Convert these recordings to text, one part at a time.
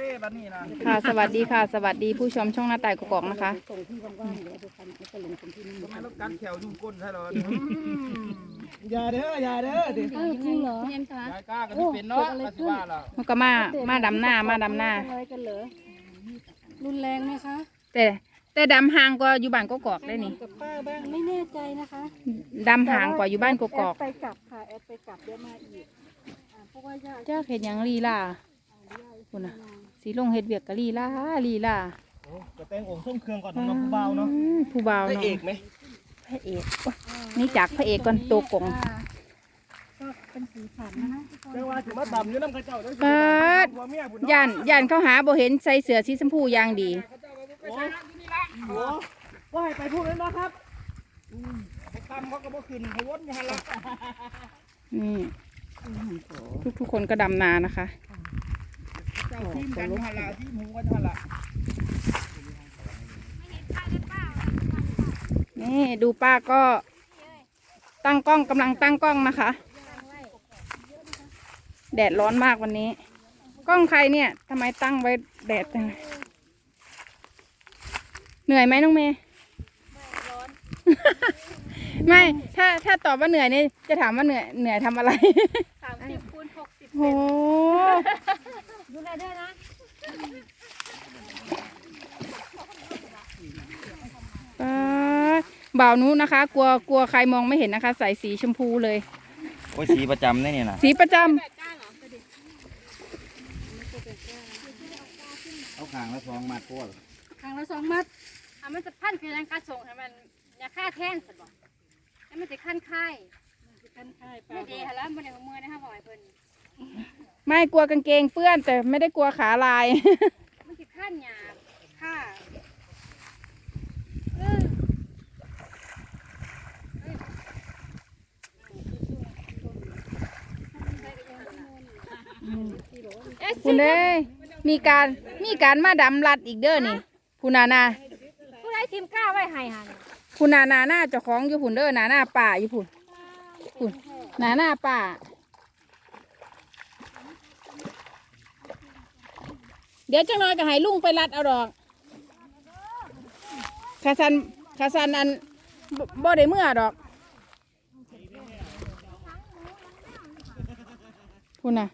ว้บัดนี้นะค่ะ สวัสดีค่ะ สวัสดีผู้ชมช่องหน้าต่ายกกอกนะคะ ส่งที่ว่างๆเดี๋ยวไปทำแล้วก็ลงตรงที่นี่ทำไมรถกันแขวยุ่งก้นใช่หรออย่าเด้ออย่าเด้อเดี๋ยวอ้าวจริงเหรอยายกล้ากันที่เป็นเนาะก็สิว่าล่ะมันก็มา มาดำหน้า มาดำหน้า อะไรกันเหรอรุนแรงไหมคะแต่แต่ดำห่างกว่าอยู่บ้านกกอกได้นี่ กับป้าบ้างไม่แน่ใจนะคะดำห่างกว่าอยู่บ้านกกอกแดไปกลับค่ะแอดไปกลับเดี๋ยวมาอีกอ่าเพราะว่าญาติเจ้าเห็ดหยังลีลาคุณน่ะ สีลงเห็ดเวียกกะลีลาลีลาจะแต่งองค์ส้มเครื่องก่อนสำหรับผู้เบาเนาะอืมผู้บ่าวพระเนาะเอกไหมพระเอกโอ๊ยนี่จากพระเอกก่อนตัวกงก็เป็นสีสันนะคะทุกคนเรียกว่าถือมาดำอยู่น้ำกระเจ้าด้วยเปิดหัวเมียบุญย่านย่านเข้าหาบ่เห็นใส่เสื้อสีชมพูอย่างดี โอ้โหว่าให้ไปพูดเลยนะครับตามเขาก็บ่ขึ้นเขาวนอยู่หั่นล่ะนี่ทุกทุกๆคนก็ดำนานะคะ เจ้าทีมกันอยู่หั่นล่ะทีมหมูกันอยู่หั่นล่ะนี่ดูป้าก็ตั้งกล้องกำลังตั้งกล้องนะคะ แดดร้อนมากวันนี้ กล้องใครเนี่ยทำไมตั้งไว้แดดจังเหนื่อยไหมน้องเมย์ไม่ ถ้า ถ้าตอบว่าเหนื่อยเนี่ยจะถามว่าเหนื่อย เหนื่อยทำอะไรสามสิบคูณหกสิบโห ดูแลด้วยนะป้าดบ่าวนู้นะคะ กลัวกลัวใครมองไม่เห็นนะคะ ใส่สีชมพูเลย โอ้ยสีประจำได้เนี่ยนะสีประจำเอาขางละสองมัดพวกครั้งละสองมัดอะมันจะพันคือยังกระส่งให้มันยาฆ่าแท่นสิบ่ให้มันจะขั้นค่ายกันค่ายปลาไม่ดีค่ะแล้วมันในของมือนะคะบอกให้เพิ่น ไม่กลัวกางเกงเปื้อน แต่ไม่ได้กลัวขาลาย มันจะขั้นหยาบค่ะคุณเอ้ยมีการมีการมาดำรัดอีกเด้อนี่คุณนานาผู้ใดทีมกล้าไว้ให้หันคุณนานาหน้าเจ้าของอยู่ผุนเด้อหนาหน้าป่าอยู่ผุนผุนหนาหน้าป่า เดี๋ยวจังน้อยก็ให้ลุงไปรัดเอาดอกขาสันขาสันอันบบ่ได้เมื่อดอกคุณนะ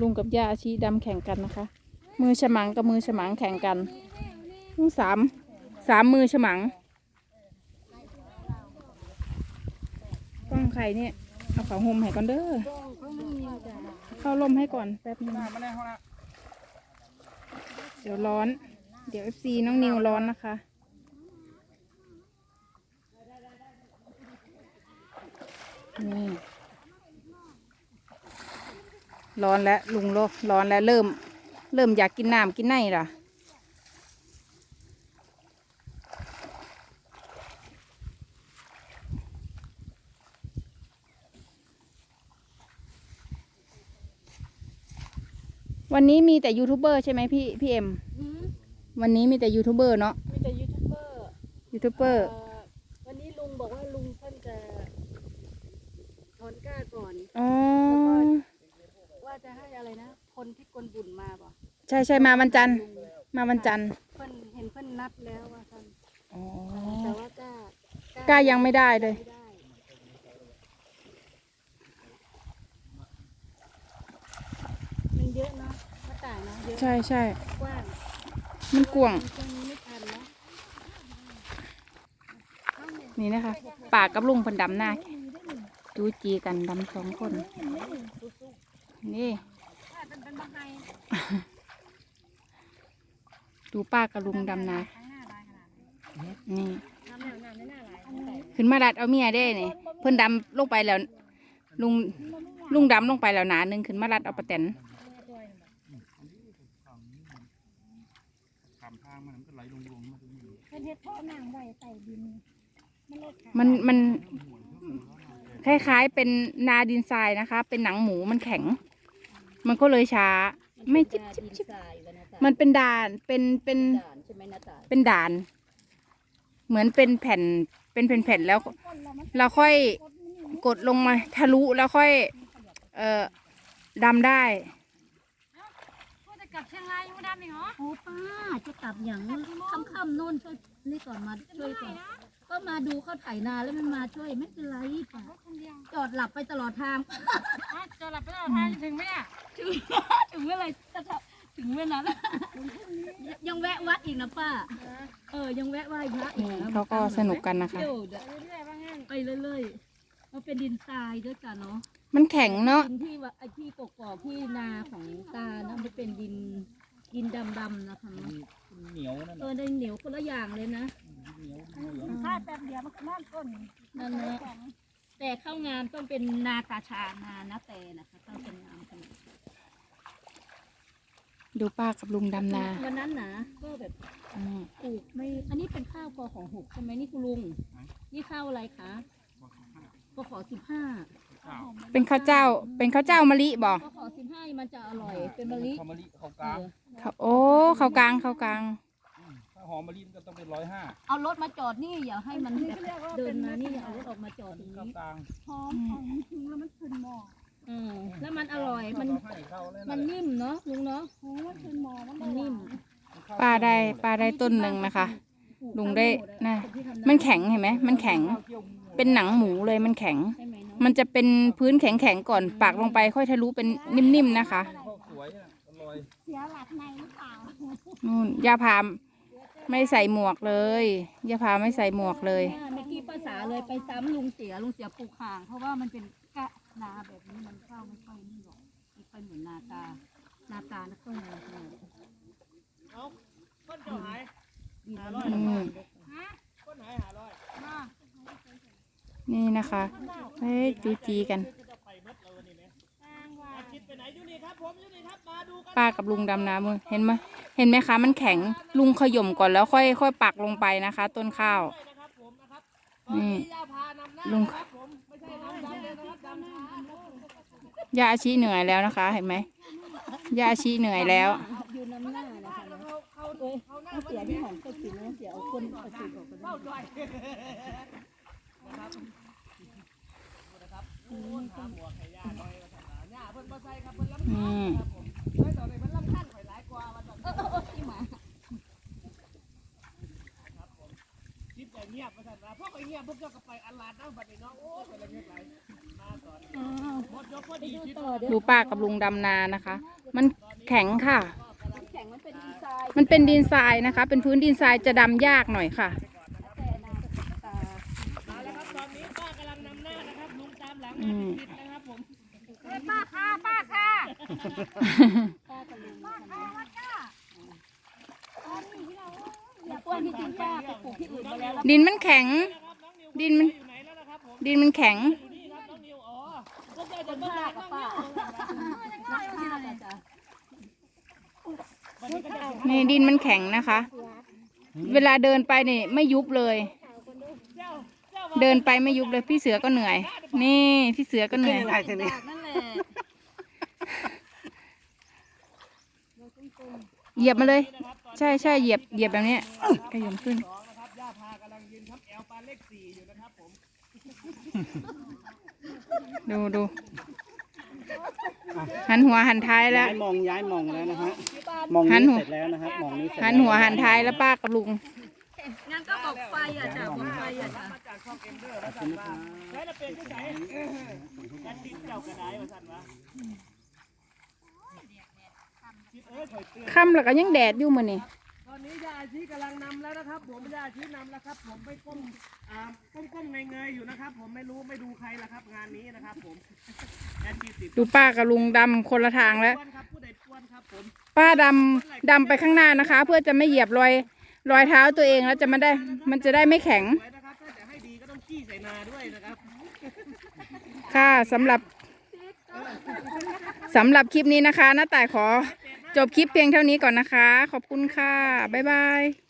ลุงกับย่าอาชีดำแข่งกันนะคะ มือฉมังกับมือฉมังแข่งกันทั้งสามสามมือฉมัง กล้องใครเนี่ยเอาเขาห่มให้ก่อนเด้อเข้าลมให้ก่อนแป๊บนึงมาแน่เฮานะเดี๋ยวร้อน เดี๋ยวเอฟซีน้องนิวร้อนนะคะนี่ร้อนแล้วลุงโลร้อนแล้วเริ่ม เริ่มอยากกินน้ำกินไนล่ะ วันนี้มีแต่ยูทูบเบอร์ใช่ไหมพี่พี่เอ็มวันนี้มีแต่ยูทูบเบอร์เนาะมีแต่ยูทูบเบอร์ยูทูบเบอร์เอ่อวันนี้ลุงบอกว่าลุงเพิ่นจะถอนกล้าก่อน อ๋อว่าจะให้อะไรนะ คนที่กวนบุญมาบ่ใช่ใช่มาวันจันทร์มาวันจันทร์เพิ่นเห็นเพิ่นนัดแล้วว่าท่านอ๋อแต่ว่ากล้ากล้ายังไม่ได้เลย ไม่ได้มันเยอะเนาะ ใช่ใช่ กว้างมันกวางตรงนี้ไม่ทันนะนี่นะคะป่ากับลุงเพันดำหน้าจูจีกันดำสองคน นี่ดูป้ากับลุงดำนานี่ขึ้นมาดัดเอาเมียได้นี่เพิ่นดำลงไปแล้ว ลุงลุงดำลงไปแล้วหนาหนึ่งขึ้นมาดัดเอาประแตน ขามทางมันก็ไหลลงๆมาตรงนี้ เพิ่นเฮ็ดท่อน้ำไว้ใต้ดินมันเลยขาดมันมันคล้ายๆเป็นนาดินทรายนะคะ เป็นหนังหมูมันแข็ง มันก็เลยช้า ไม่จิบจิบจิบมันเป็นด่านเป็นเป็นด่านใช่ไหมหน้าต่างเป็นด่าน เหมือนเป็นแผ่นเป็นแผ่นๆแล้วเราค่อยกดลงมาทะลุแล้วค่อย เอ่อดำได้พูดจะ กลับเชียงรายยังไม่ดำอีกเหรอโอ้ป้าจะกลับอย่างค่ำๆโน่นช่วยนี่ก่อนมาช่วยก่อนก็มาดูเขาไถนาแล้วมันมาช่วยไม่เป็นไรป้าคนเดียวจอดหลับไปตลอดทางอ๋อเจอหลับไปตลอดทางถึงไหมเนี่ยถึงเวลาจะถึงเวลาแล้วยังแวะวัดอีกนะป้า เออยังแวะไหว้พระอีกนะเขาก็สนุกกันนะคะ เดี๋ยวเดี๋ยวเรื่อยๆว่างั้นไปเรื่อยๆมันเป็นดินทรายด้วยกันเนาะ มันแข็งเนาะ ดินที่ว่าไอ้ที่กกอกที่นาของตานะมันเป็นดินดินดำๆนะคะเนาะเหนียวนั่นเออได้เหนียวคนละอย่างเลยนะ เหนียวเหนียวถ้าแป๊บเดียวมันก็นั่นก้นนั่นเนอะแต่เข้างานต้องเป็นนากาชานานะแต่นะคะต้องเป็นงานขนาดดูป้ากับลุงดำนาวันนั้นนะก็แบบอืมปลูกไม่ อันนี้เป็นข้าวกอของหกใช่ไหมนี่คุณลุง นี่ข้าวอะไรคะกอขอสิบห้า เป็นข้าวเจ้า เป็นข้าวเจ้ามะลิบ่กอขอสิบห้ามันจะอร่อยเป็นมะลิข้าวมะลิข้าวเอกลางอข้าวโอ้ข้าวกลางข้าวกลางถ้าหอมมะลิมันก็ต้องเป็นร้อยห้าเอารถมาจอดนี่อย่าให้มันแบบเดินมานี่เอารถออกมาจอดตรงข้าวนี้กลางหอมหอมถึงแล้วมันขึ้นหม้ออืมแล้วมันอร่อยมันเราให้เข้าแล้วมันนิ่มเนาะลุงเนาะโอ้มันขึ้นหม้อมันนิ่มป้าได้ป้าได้ต้นหนึ่งนะคะลุงได้น่ะมันแข็งเห็นไหมมันแข็ง เป็นหนังหมูเลยมันแข็งใช่ไหมเนาะ มันจะเป็นพื้นแข็งๆก่อนปากลงไปค่อยทะลุเป็นนิ่มๆนะคะข้าวสวยอะอร่อยเสียหลักในหรือเปล่านู่นย่าพามไม่ใส่หมวกเลยย่าพาไม่ใส่หมวกเลยเมื่อกี้ภาษาเลยไปซ้ำลุงเสียลุงเสียปลูกห่าง เพราะว่ามันเป็นกะนาแบบนี้มันเข้าไม่ค่อยนี่หรอกไม่ค่อยเหมือนนาตา นาตานะก็นาขนาดต้นจะหายดีนะอืมต้นหายหาร้อยนี่นะคะ เฮ้ยจูจีกันคิดไปไหนอยู่นี่ครับผมอยู่นี่ครับมาดูกัน ป้ากับลุงดำน้ำมือเห็นไหมเห็นไหมคะ มันแข็งลุงขย่มก่อนแล้วค่อยค่อยปักลงไปนะคะ ต้นข้าวนะครับผมนะครับนี่ย่าพานำหน้าลุงครับผมไม่ใช่น้ำดำเลยนะครับดำช้าย่าอาชีเหนื่อยแล้วนะคะ เห็นไหมย่าอาชีเหนื่อยแล้วอยู่น้ำหน้านะคะเนาะเอ้ยเอาเสียที่หอมก็กินนะเสียเอาคนเอาสูตรออกก็ได้ นี่คิดแต่เงียบมาสั่นนะพวกไอ้เงียบพวกเจ้าก็ไปอันลาดน้ำบัดนี้เนาะโอ้เป็นอะไรเงียบไหลมาก่อนอ้าวหมดยกพอดีคิดต่อเดี๋ยวดูป้ากับลุงดำนานะคะ มันแข็งค่ะแข็งมันเป็นดีไซน์มันเป็นดินทรายนะคะ เป็นพื้นดินทรายจะดำยากหน่อยค่ะ แต่นาตา มาแล้วครับตอนนี้ป้ากำลังนำหน้านะครับลุง ตามหลังอืมามติดๆนะครับผมป้าค่ะป้าค่ะป้าคะอย่าป้วนที่จริงป้าไปปลูกที่อื่นมาแล้วดินมันแข็ง ดินมันแล้วนะครับผมดินมันแข็งนี่ากับป้านี่ดินมันแข็งนะคะ เวลาเดินไปนี่ไม่ยุบเลย เจ้าเดินไปไม่ยุบเลยพี่เสือก็เหนื่อย นี่พี่เสือก็เหนื่อยจากนั่นแหละเหยียบมาเลย ใช่ใช่เหยียบเหยียบแบบเนี้ยขยมขึ้น สองนะครับย่าพากำลังยืนครับแอลปานเลขสี่อยู่นะครับผมดูดูหันหัวหันท้ายแล้ว ย้ายมองย้ายมองแล้วนะฮะมองหันนี้หัวเสร็จแล้วนะครับมองนี้เสร็จหันหัวหันท้ายแล้วป้ากับลุง งั้นก็บอกไฟอะจ้ะบอกไฟอะจ้ะมาจากช่องเอ็มเดอร์แล้วสั่นว่าใช้ละเป็นที่ไหนแอดดินเจ้ากระไดมาสั่นว่าคิดเอ้ยถอยเตือนค่ำแล้วก็ยังแดดอยู่มือนี่ตอนนี้ยาอาชีกำลังนำแล้วนะครับ ผมยาอาชีนำแล้วครับ ผมไปก้มอ่าก้มก้มเงยเงยๆอยู่นะครับ ผมไม่รู้ไม่ดูใครละครับ งานนี้นะครับ ผมแอดดินติดดูป้ากับลุงดำคนละทางแล้วป้วนครับผู้ใดป้วนครับผม ป้าดำดำไปข้างหน้านะคะ เพื่อจะไม่เหยียบรอย รอยเท้าตัวเองแล้วจะมันได้ มันจะได้ไม่แข็งสวยนะครับถ้าจะให้ดีก็ต้องขี้ใส่นาด้วยนะครับค่ะสำหรับสำหรับคลิปนี้นะคะน้าต่ายขอจบคลิปเพียงเท่านี้ก่อนนะคะ ขอบคุณค่ะ บ๊ายบาย